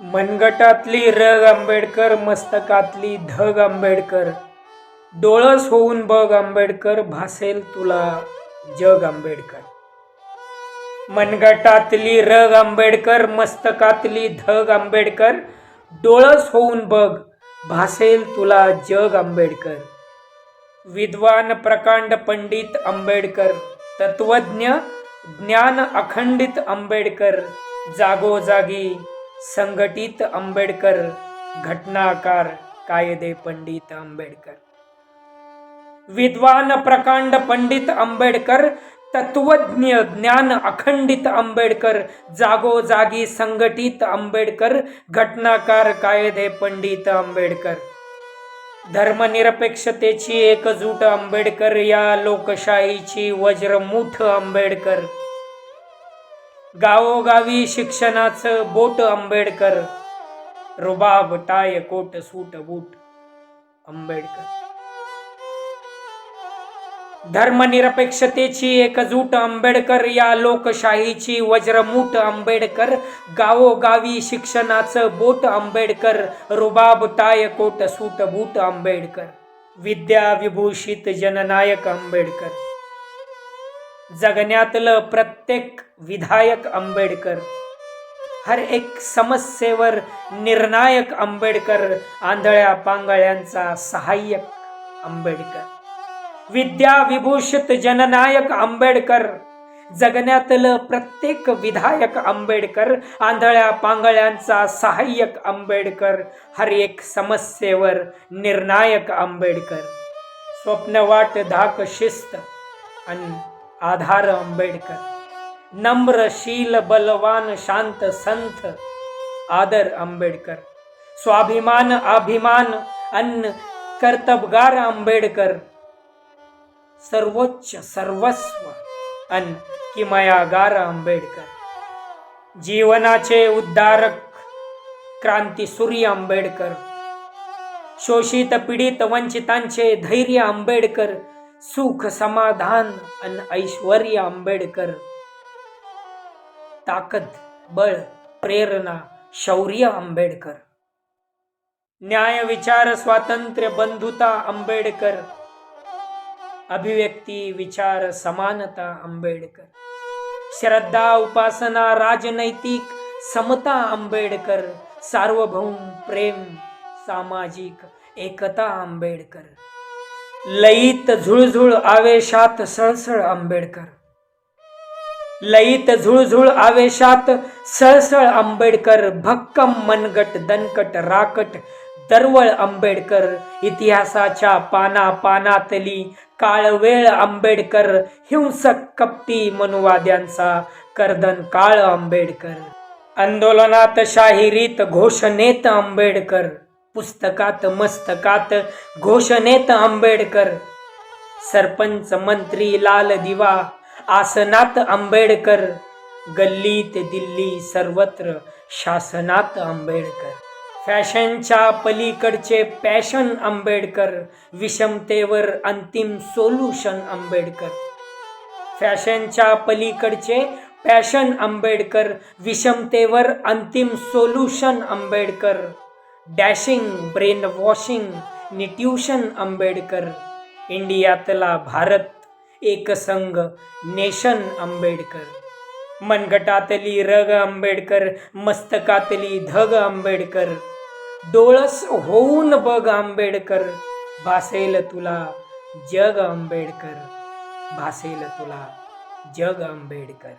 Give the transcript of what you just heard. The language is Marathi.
मनगटातली रग आंबेडकर मस्तकातली धग आंबेडकर. डोळस होऊन बघ आंबेडकर भासेल तुला जग आंबेडकर. मनगटातली रग आंबेडकर मस्तकातली धग आंबेडकर डोळस होऊन बघ भासेल तुला जग आंबेडकर. विद्वान प्रकांड पंडित आंबेडकर तत्वज्ञ ज्ञान अखंडित आंबेडकर जागोजागी संघटित आंबेडकर घटनाकार कायदे पंडित आंबेडकर. विद्वान प्रकांड पंडित आंबेडकर तत्वज्ञ ज्ञान अखंडित आंबेडकर जागोजागी संघटित आंबेडकर घटनाकार कायदे पंडित आंबेडकर. धर्मनिरपेक्षतेची एकजूट आंबेडकर या लोकशाहीची वज्रमुठ आंबेडकर. गावोगावी शिक्षणाचं बोट आंबेडकर रुबाब tie coat suit boot Ambedkar. धर्मनिरपेक्षतेची एकजूट आंबेडकर या लोकशाहीची वज्रमूट आंबेडकर गावोगावी शिक्षणाचं बोट आंबेडकर रुबाब tie coat suit boot Ambedkar. विद्या विभूषित जननायक आंबेडकर. जगण्यातलं प्रत्येक विधायक आंबेडकर हर एक समस्येवर निर्णायक आंबेडकर आंधळ्या पांगळ्यांचा सहाय्यक आंबेडकर. विद्याविभूषित जननायक आंबेडकर जगण्यातलं प्रत्येक विधायक आंबेडकर आंधळ्या पांगळ्यांचा सहाय्यक आंबेडकर हर एक समस्येवर निर्णायक आंबेडकर. स्वप्नवाट धाक शिस्त आणि आधार आंबेडकर. नम्र शील बलवान शांत संत आदर आंबेडकर. स्वाभिमान अभिमान अन्न कर्तबगार आंबेडकर. सर्वोच्च सर्वस्व अन किमयागार आंबेडकर. जीवनाचे उद्धारक क्रांती सूर्य आंबेडकर. शोषित पीडित वंचितांचे धैर्य आंबेडकर. सुख समाधान अन ऐश्वर्य आंबेडकर. ताकद बळ प्रेरणा शौर्य आंबेडकर. न्याय विचार स्वातंत्र्य बंधुता आंबेडकर. अभिव्यक्ती विचार समानता आंबेडकर. श्रद्धा उपासना राजनैतिक समता आंबेडकर. सार्वभौम प्रेम सामाजिक एकता आंबेडकर. लयित झुळझुळ आवेशात सळसळ आंबेडकर. लयित झुळझुळ आवेशात सळसळ आंबेडकर भक्कम मनगट दणकट राकट दरवळ आंबेडकर इतिहासाच्या पाना पानातली काळवेळ आंबेडकर हिंसक कपटी मनुवाद्यांचा कर्दन काळ आंबेडकर. आंदोलनात शाहिरीत घोषणेत आंबेडकर. पुस्तकात मस्तकात घोषणेत आंबेडकर. सरपंच मंत्री लाल दिवा आसनात आंबेडकर. गल्लीत दिल्ली सर्वत्र शासनात आंबेडकर. फॅशनच्या पलीकडचे पॅशन आंबेडकर. विषमतेवर अंतिम सोल्युशन आंबेडकर. फॅशनच्या पलीकडचे पॅशन आंबेडकर. विषमतेवर अंतिम solution Ambedkar. Dashing brain washing निट्यूशन Ambedkar इंडियातला भारत एकसंघ नेशन आंबेडकर. मनगटातली रग आंबेडकर मस्तकातली धग आंबेडकर. डोळस होऊन बघ आंबेडकर भासेल तुला जग आंबेडकर. भासेल तुला जग आंबेडकर.